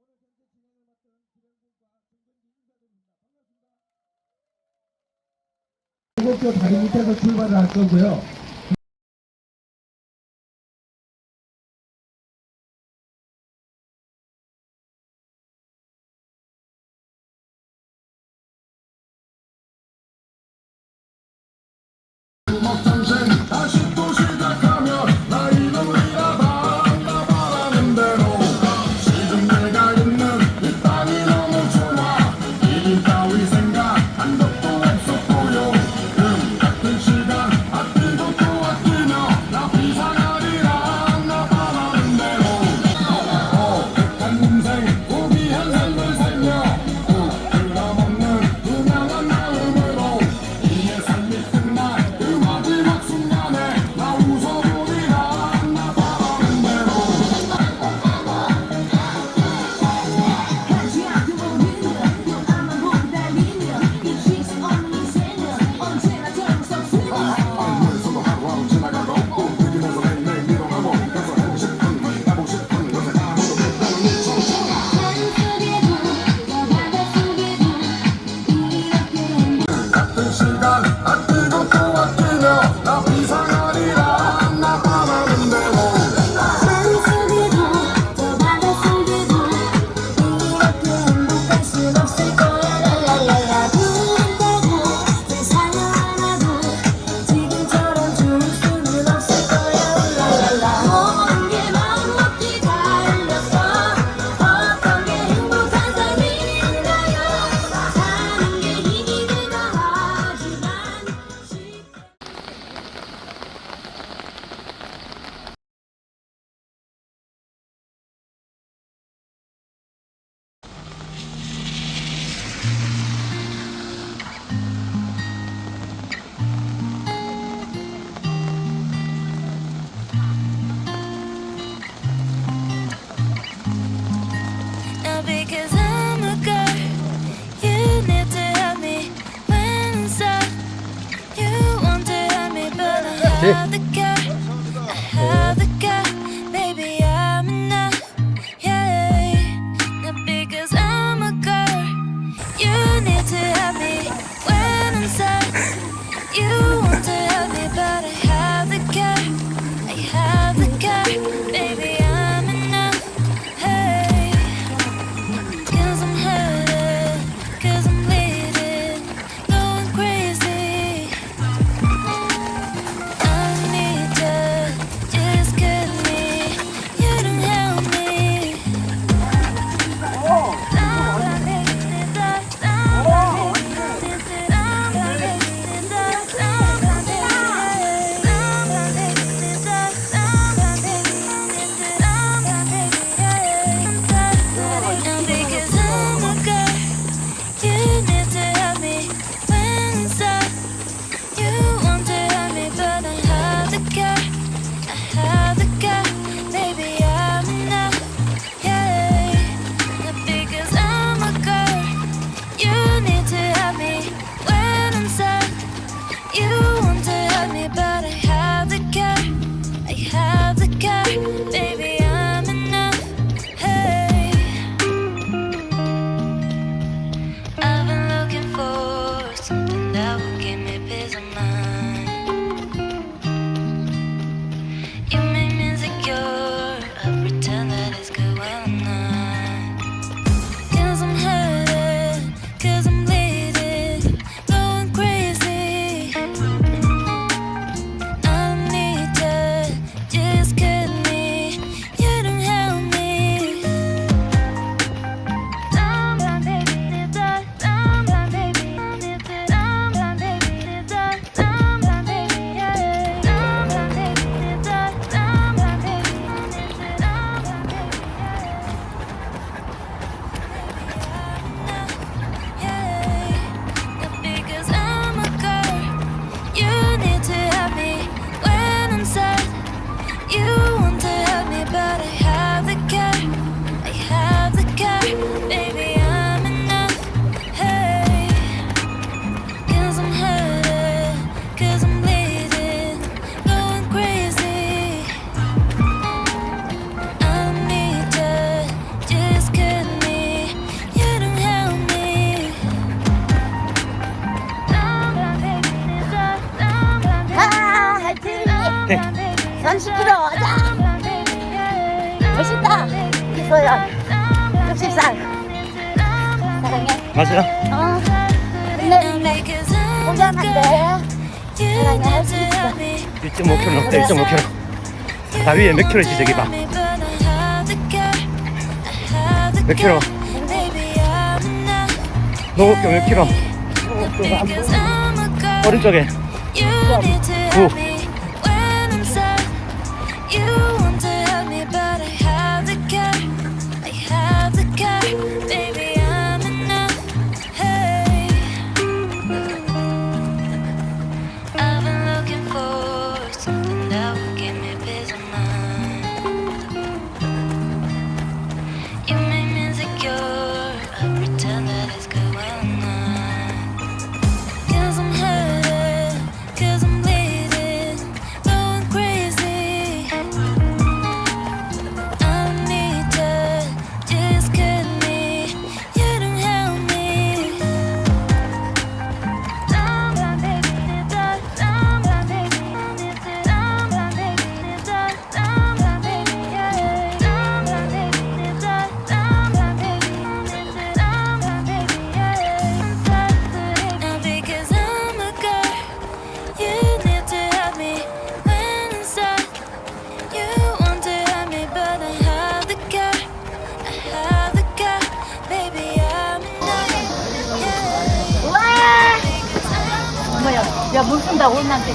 열강 오늘 전체 진행을 맡은 기병군과 정변기 인사드립니다. 반갑습니다. 일곱 다리 밑에서 출발을 할 거고요. Yeah. 30kg 와자 맛있다. 이거야 급식상. 사랑해. 가세요 어. 근데 근데 공장한데 사랑해. 할 수 있어. 1.5kg 넘다 1.5kg 나 위에 몇 킬로지 저기 봐 몇 킬로? 노곡교 몇 킬로. 어린 쪽에. 9 야, 물 쓴다고 혼난대.